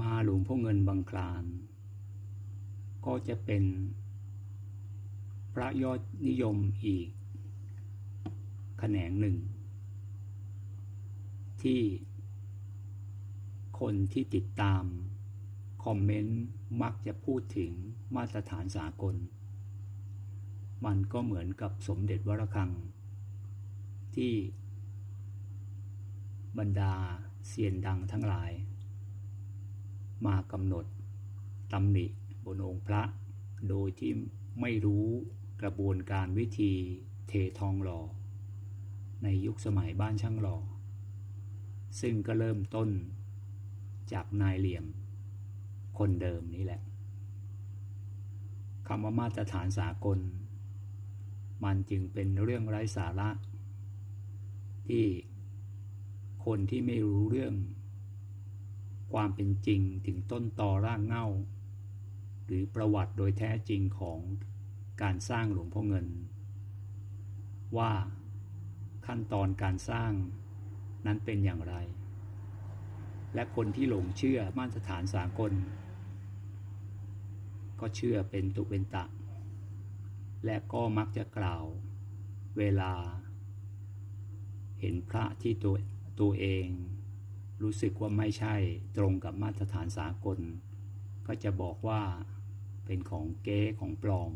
มาหลวงพ่อเงินบางคลาน ก็จะเป็นพระยอดนิยมอีก แขนงหนึ่ง ที่คนที่ติดตาม คอมเมนต์มักจะพูดถึงมาตรฐานสากล มันก็เหมือนกับสมเด็จวรคัง ที่บรรดาเซียนดังทั้งหลาย มากำหนดตำหนิบนองค์พระ โดยที่ไม่รู้กระบวนการวิธีเททองหล่อ ในยุคสมัยบ้านช่างหล่อ ซึ่งก็เริ่มต้นจากนายเหลี่ยม คนเดิมนี่แหละคำว่ามาตรฐานสากล มันจึงเป็นเรื่องไร้สาระ ที่คนที่ไม่รู้เรื่อง ความเป็นจริงถึงต้นตอรากเง้าหรือประวัติโดยแท้จริงของการสร้างหลวงพ่อเงิน ว่าขั้นตอนการสร้างนั้นเป็นอย่างไร และคนที่หลงเชื่อมาตรฐานสากล ก็เชื่อเป็นตุเป็นตะ และก็มักจะกล่าวเวลา เห็นพระที่ตัวตัวเอง รู้สึกว่าไม่ใช่ตรงกับมาตรฐานสากล ก็จะบอกว่าเป็นของเก๊ของปลอม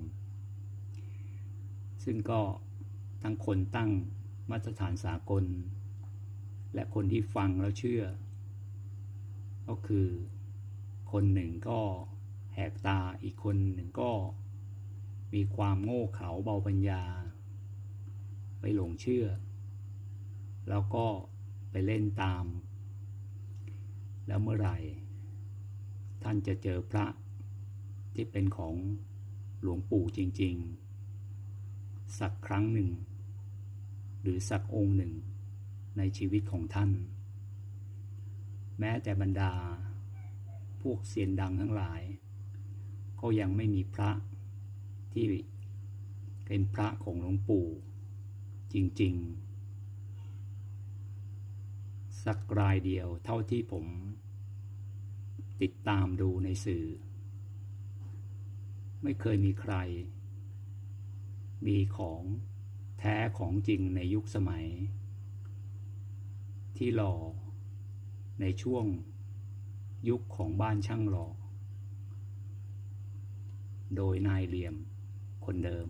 ซึ่งก็ทั้งคนตั้งมาตรฐานสากล และคนที่ฟังแล้วเชื่อ ก็คือคนหนึ่งก็แหกตาอีกคนหนึ่งก็มีความโง่เขลาเบาปัญญา ไปหลงเชื่อ แล้วก็ไปเล่นตาม แล้วเมื่อไหร่ ท่านจะเจอพระที่เป็นของหลวงปู่จริง ๆ สักครั้งหนึ่ง หรือสักองค์หนึ่งในชีวิตของท่าน แม้แต่บรรดา พวกเซียนดังทั้งหลาย ก็ยังไม่มีพระที่เป็นพระของหลวงปู่จริง ๆ สักรายเดียวเท่าที่ผมติดตามดูในสื่อ ไม่เคยมีใคร มีของแท้ของจริงในยุคสมัย ที่หล่อในช่วงยุคของบ้านช่างหล่อ โดยนายเหลี่ยมคนเดิม